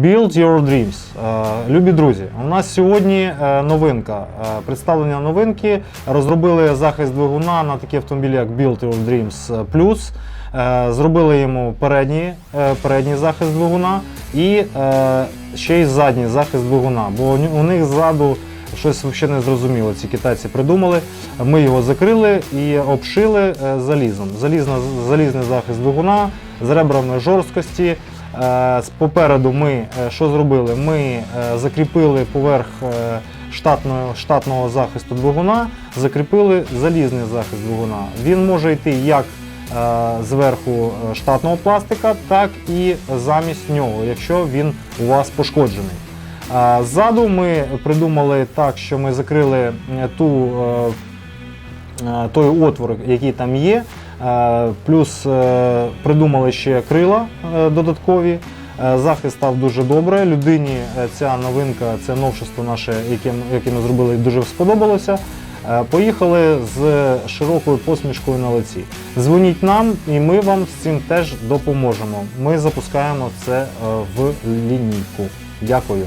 Build Your Dreams. Е, Любі друзі, у нас сьогодні е, новинка. Е, Представлення новинки. Розробили захист двигуна на такі автомобілі, як Build Your Dreams Plus. Зробили йому передній, передній захист двигуна і ще й задній захист двигуна. Бо у них ззаду щось взагалі не зрозуміло. Ці китайці придумали. Ми його закрили і обшили залізом. Залізна, залізний захист двигуна з ребрами жорсткості. Е, Попереду ми е, що зробили? Ми е, закріпили поверх штатного, штатного захисту двигуна, закріпили залізний захист двигуна. Він може йти як зверху штатного пластика, так і замість нього, якщо він у вас пошкоджений. Ззаду ми придумали так, що ми закрили ту, той отвор, який там є. Е, Плюс е, придумали ще крила е, додаткові. Е, Захист став дуже добре. Людині е, ця новинка, це новшество наше, яке, яке ми зробили, дуже сподобалося. Е, Поїхали з широкою посмішкою на лиці. Дзвоніть нам, і ми вам з цим теж допоможемо. Ми запускаємо це е, в лінійку. Дякую.